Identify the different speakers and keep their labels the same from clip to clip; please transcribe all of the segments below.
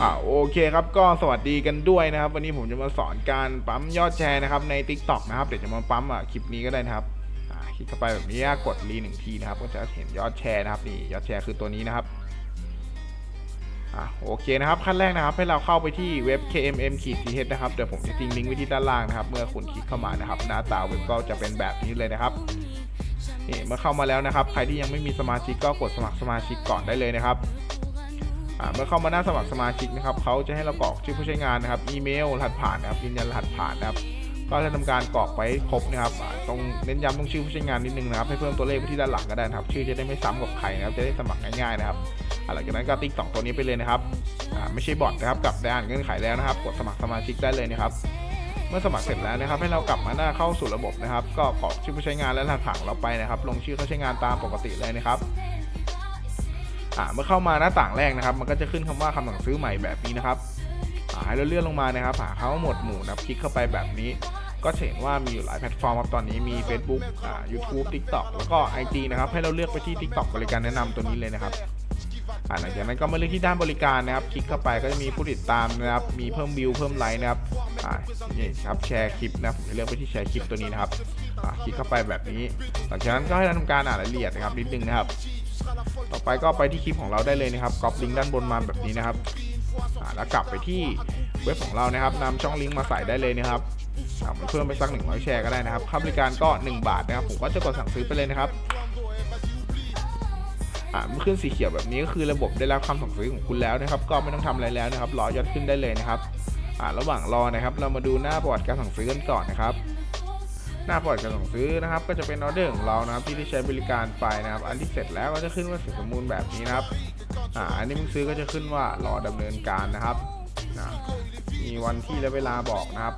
Speaker 1: อ่าโอเคครับก็สวัสดีกันด้วยนะครับ วันนี้ผมจะมาสอนการปั๊มยอดแชร์นะครับใน Tik t o อกนะครับ เดี๋ยวจะมาปั๊มอะคลิปนี้ก็ได้นะครับอ่าคลิกเข้าไปแบบนี้กดรีหนึ่งทีนะครับ ก็จะเห็นยอดแชร์นะครับนี่ยอดแชร์คือตัวนี้นะครับอ่าโอเคนะครับขั้นแรกนะครับ ให้เราเข้าไปที่เว็บ kmm th นะครับเดี๋ยวผมจะทิ้งลิงก์ไว้ที่ด้านล่างนะครับ เมื่อคุณคลิกเข้ามานะครับ หน้าตาเว็บก็จะเป็นแบบนี้เลยนะครับนี่เมื่อเข้ามาแล้วนะครับ ใครที่ยังไม่มีสมาชิกก็กดสมัครสมาชิกก่อนได้เลยนะครับ เมื่อเข้ามาหน้าสมัครสมาชิกนะครับเขาจะให้เรากรอกชื่อผู้ใช้งานนะครับ อีเมลรหัสผ่านนะครับยืนยันรหัสผ่านนะครับก็จะทำการกรอกไปครบนะครับอ่าตรงเน้นย้ำตรงชื่อผู้ใช้งานนิดนึงนะครับให้เพิ่มตัวเลขไว้ที่ด้านหลังก็ได้นะครับ ชื่อจะได้ไม่ซ้ำกับใครนะครับจะได้สมัครง่ายๆนะครับหลังจากนั้นก็ติ๊กสองตัวนี้ไปเลยนะครับไม่ใช่บอทนะครับกลับได้อ่านเงื่อนไขแล้วนะครับ กดสมัครสมาชิกได้เลยนะครับเมื่อสมัครเสร็จแล้วนะครับ ให้เรากลับมาหน้าเข้าสู่ระบบนะครับ ก็กรอกชื่อผู้ใช้งานและรหัสผ่านเราไปนะครับ ลงชื่อเขาใช้งานตามปกติเลยนะครับ อ่าเมื่อเข้ามาหน้าต่างแรกนะครับ มันก็จะขึ้นคำว่าคำสั่งซื้อใหม่แบบนี้นะครับอ่าให้เราเลื่อนลงมานะครับหาคำว่าหมวดหมู่นะคลิกเข้าไปแบบนี้ ก็เห็นว่ามีอยู่หลายแพลตฟอร์มครับตอนนี้มี Facebook อ่า YouTube TikTok แล้วก็ IG นะครับให้เราเลือกไปที่ TikTok บริการแนะนำตัวนี้เลยนะครับอ่าหลังจากนั้นก็มาเลือกที่ด้านบริการนะครับ คลิกเข้าไปก็จะมีผู้ติดตามนะครับมีเพิ่มวิวเพิ่มไลค์นะครับอ่านี่ครับแชร์คลิปนะผมจะเลือกไปที่แชร์คลิปตัวนี้นะครับอ่าคลิกเข้าไปแบบนี้ หลังจากนั้นก็ให้เราทำการอ่านรายละเอียดนะครับนิดนึงนะครับ ต่อไปก็ไปที่คลิปของเราได้เลยนะครับก๊อปลิงก์ด้านบนมาแบบนี้นะครับแล้วกลับไปที่เว็บของเรานะครับนำช่องลิงก์มาใส่ได้เลยนะครับมันเพิ่มไปสัก100แชร์ก็ได้นะครับค่าบริการก็ 1 บาทนะครับ ผมก็จะกดสั่งซื้อไปเลยนะครับอ่ามื่อขึ้นสีเขียวแบบนี้ก็คือระบบได้รับคำสั่งซื้อของคุณแล้วนะครับ ก็ไม่ต้องทำอะไรแล้วนะครับรอยอดขึ้นได้เลยนะครับอ่าระหว่างรอนะครับ เรามาดูหน้าประวัติการสั่งซื้อกันก่อนนะครับ หน้าประวัติการส่งซื้อนะครับ ก็จะเป็นออเดอร์ของเรานะครับที่ได้ใช้บริการไปนะครับ อันที่เสร็จแล้วก็จะขึ้นว่าเสร็จสมบูรณ์แบบนี้นะครับอ่าอันนี้มึงซื้อก็จะขึ้นว่ารอดำเนินการนะครับนะมีวันที่และเวลาบอกนะครับ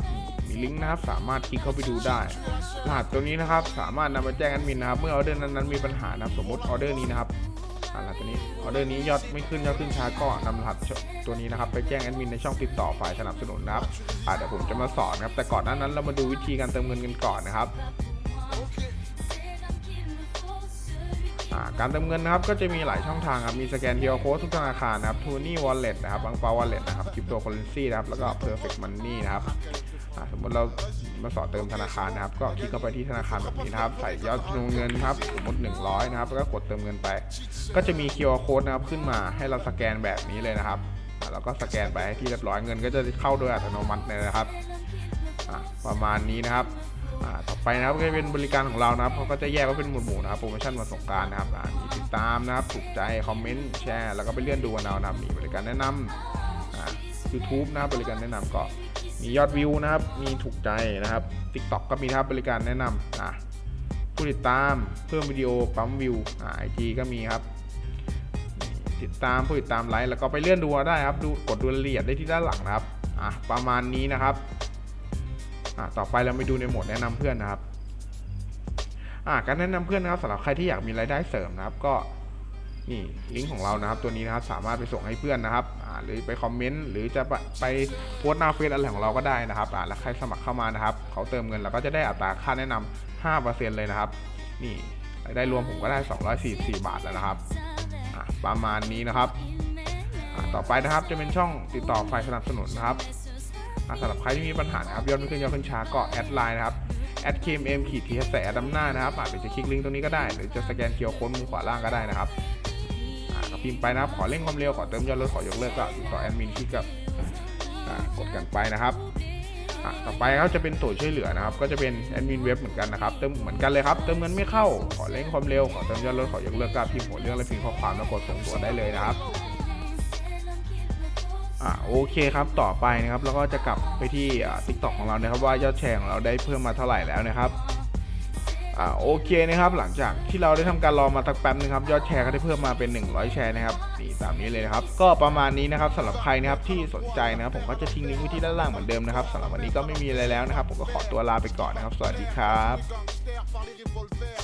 Speaker 1: มีลิงก์นะครับสามารถคลิกเข้าไปดูได้รหัสตัวนี้นะครับ สามารถนำไปแจ้งแอดมินนะครับ เมื่อออเดอร์นั้นๆมีปัญหานะครับสมมติออเดอร์นี้นะครับ รหัสตัวนี้ออเดอร์นี้ยอดไม่ขึ้นยอดขึ้นช้าก็นำรหัสตัวนี้นะครับไปแจ้งแอดมินในช่องติดต่อฝ่ายสนับสนุนนะครับอ่าเดี๋ยวผมจะมาสอนนะครับแต่ก่อนหน้านั้นเรามาดูวิธีการเติมเงินกันก่อนนะครับการเติมเงินนะครับก็จะมีหลายช่องทางครับมีสแกน QR Code ทุกธนาคารนะครับ t ูนี่วอลเล็ตนะครับบังปาวอลเล็ตนะครับคริปโตเคอเรนซีนะครับ แล้วก็ Perfect Money นะครับ สมมติเรามาสอดเติมธนาคารนะครับ ก็คลิกเข้าไปที่ธนาคารแบบนี้นะครับ ใส่ยอดจำนวนเงินครับ สมมติ 100 นะครับ แล้วก็กดเติมเงินไป ก็จะมี QR Code นะครับขึ้นมาให้เราสแกนแบบนี้เลยนะครับ แล้วก็สแกนไปให้ที่เรียบร้อยเงิน ก็จะเข้าโดยอัตโนมัติเลยนะครับ ประมาณนี้นะครับต่อไปนะครับก็จะเป็นบริการของเรานะครับเขาก็จะแยกไว้เป็นหมวดหมู่นะครับโปรโมชั่นวันสงการนะครับมีติดตามนะครับถูกใจคอมเมนต์แชร์แล้วก็ไปเลื่อนดูกันเอานะครับมีบริการแนะนำอ่า YouTube นะครับบริการแนะนำก็มียอดวิวนะครับ มีถูกใจนะครับ TikTok ก็มีนะครับบริการแนะนำอ่าผู้ติดตามเพิ่มวิดีโอปั๊มวิวอ่าไอจีก็มีครับ ติดตามผู้ติดตามไลค์แล้วก็ไปเลื่อนดูได้ครับดูกดดูรายละเอียดได้ที่ด้านหลังนะครับอะประมาณนี้นะครับอะต่อไปเราไปดูในโหมดแนะนำเพื่อนนะครับอะการแนะนำเพื่อนนะครับสำหรับใครที่อยากมีรายได้เสริมนะครับ ก็ นี่ลิงก์ของเรานะครับตัวนี้นะครับสามารถไปส่งให้เพื่อนนะครับหรือไปคอมเมนต์หรือจะไปโพสต์หน้าเฟซอะไรของเราก็ได้นะครับแล้วใครสมัครเข้ามานะครับเขาเติมเงินเราก็จะได้อัตราค่าแนะนำ5%เลยนะครับ นี่รายได้รวมผมก็ได้ 244 บาทแล้วนะครับประมาณนี้นะครับต่อไปนะครับจะเป็นช่องติดต่อฝ่ายสนับสนุนนะครับสำหรับใครที่มีปัญหานะครับยอดไม่ขึ้นยอดขึ้นช้าก็แอดไลน์นะครับแอด KMM ขีดทีใส่แอดดำหน้านะครับอาจจะคลิกลิงก์ตรงนี้ก็ได้ หรือจะสแกนเคียวค้ดมุมขวาล่างก็ได้นะครับ ก็พิมพ์ไปนะครับ ขอเร่งความเร็ว ขอเติมยอดลดขอยกเลิกก็ติดต่อแอดมินที่กับกดกันไปนะครับต่อไปครับจะเป็นตัวช่วยเหลือนะครับ ก็จะเป็นแอดมินเว็บเหมือนกันนะครับ เติมเหมือนกันเลยครับ เติมเงินไม่เข้า ขอเร่งความเร็ว ขอเติมยอดลดขอยกเลิกก็พิมพ์หัวเรื่องและพิมพ์ข้อความแล้วกดส่งตัวได้เลยนะครับอ่าโอเคครับต่อไปนะครับเราก็จะกลับไปที่ทิกต็อกของเรานะครับว่ายอดแชร์ของเราได้เพิ่มมาเท่าไหร่แล้วนะครับ อ่าโอเคนะครับหลังจากที่เราได้ทำการรอมาสักแป๊บนึงครับยอดแชร์ก็ได้เพิ่มมาเป็น 100 แชร์นะครับนี่ตามนี้เลยนะครับก็ประมาณนี้นะครับสำหรับใครนะครับที่สนใจนะครับผมก็จะทิ้งลิงก์ไว้ที่ด้านล่างเหมือนเดิมนะครับสำหรับวันนี้ก็ไม่มีอะไรแล้วนะครับ ผมก็ขอตัวลาไปก่อนนะครับ สวัสดีครับ